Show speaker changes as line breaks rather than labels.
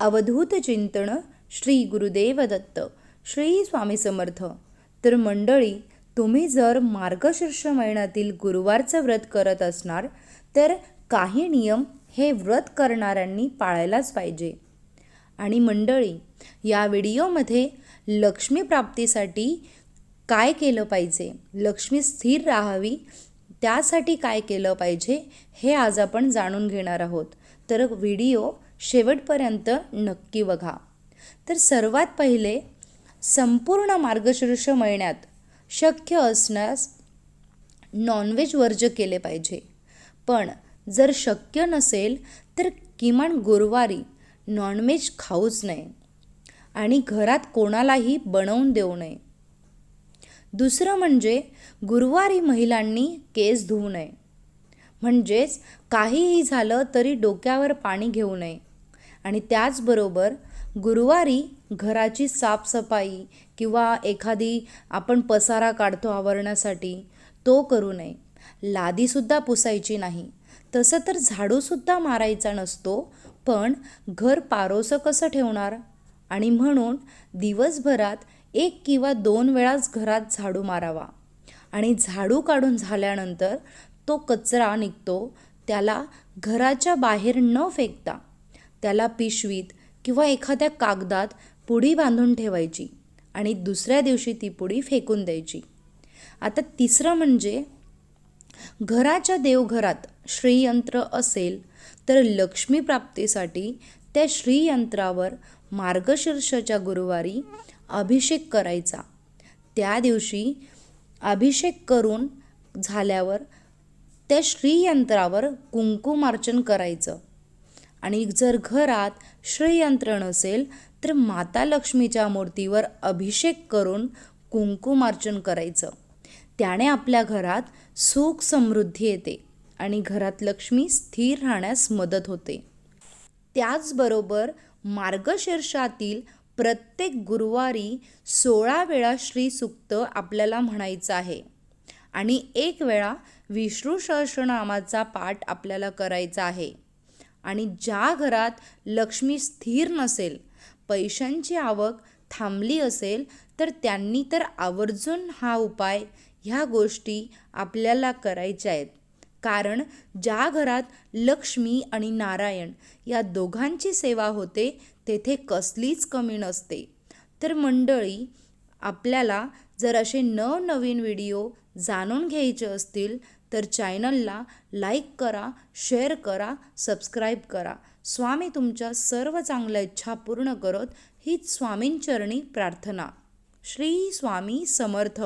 अवधूत चिंतन श्री गुरुदेव दत्त श्री स्वामी समर्थ. तर मंडळी तुम्ही जर मार्गशीर्ष महिन्यातील गुरुवारचं व्रत करत असणार तर काही नियम हे व्रत करणाऱ्यांनी पाळायलाच पाहिजे. आणि मंडळी या व्हिडिओमध्ये लक्ष्मी प्राप्तीसाठी काय केलं पाहिजे लक्ष्मी स्थिर राहावी त्यासाठी काय केलं पाहिजे हे आज आपण जाणून घेणार आहोत. तर व्हिडिओ शेवटपर्यंत नक्की बघा. तर सर्वात पहिले संपूर्ण मार्गशीर्ष महिन्यात शक्य असण्यास नॉनव्हेज वर्ज केले पाहिजे. पण जर शक्य नसेल तर किमान गुरुवारी नॉनव्हेज खाऊच नये आणि घरात कोणालाही बनवून देऊ नये. दुसरं म्हणजे गुरुवारी महिलांनी केस धुवू नये. म्हणजेच काहीही झालं तरी डोक्यावर पाणी घेऊ नये. आणि त्याचबरोबर गुरुवारी घराची साफसफाई किंवा एखादी आपण पसारा काढतो आवरण्यासाठी तो करू नये. लादीसुद्धा पुसायची नाही. तसं तर झाडूसुद्धा मारायचा नसतो पण घर पारोसं कसं ठेवणार? आणि म्हणून दिवसभरात एक किंवा दोन वेळाच घरात झाडू मारावा. आणि झाडू काढून झाल्यानंतर तो कचरा निघतो त्याला घराच्या बाहेर न फेकता. त्याला पिशवीत किंवा एखाद्या कागदात पुडी बांधून ठेवायची आणि दुसऱ्या दिवशी ती पुडी फेकून द्यायची. आता तिसरं म्हणजे घराच्या देवघरात श्रीयंत्र असेल तर लक्ष्मी प्राप्तीसाठी त्या श्रीयंत्रावर मार्गशीर्षच्या गुरुवारी अभिषेक करायचा. त्या दिवशी अभिषेक करून झाल्यावर त्या श्रीयंत्रावर कुंकुमार्चन करायचं. आणि जर घरात श्रीयंत्र नसेल तर माता लक्ष्मीच्या मूर्तीवर अभिषेक करून कुंकुमार्चन करायचं. त्याने आपल्या घरात सुख समृद्धी येते आणि घरात लक्ष्मी स्थिर राहण्यास मदत होते. त्याचबरोबर मार्गशीर्षातील प्रत्येक गुरुवारी सोळा वेळा श्रीसुक्त आपल्याला म्हणायचं आहे आणि एक वेळा विष्णू सहस्रनामाचा पाठ आपल्याला करायचा आहे. आणि ज्या घरात लक्ष्मी स्थिर नसेल पैशांची आवक थांबली असेल तर त्यांनी तर आवर्जून हा उपाय ह्या गोष्टी आपल्याला करायच्या आहेत. कारण ज्या घरात लक्ष्मी आणि नारायण या दोघांची सेवा होते तेथे कसलीच कमी नसते. तर मंडळी आपल्याला जर असे नवनवीन व्हिडिओ जाणून घ्यायचे असतील तर चॅनलला लाईक करा शेअर करा सबस्क्राईब करा. स्वामी तुमच्या सर्व चांगल्या इच्छा पूर्ण करत हीच स्वामींचरणी प्रार्थना. श्री स्वामी समर्थ.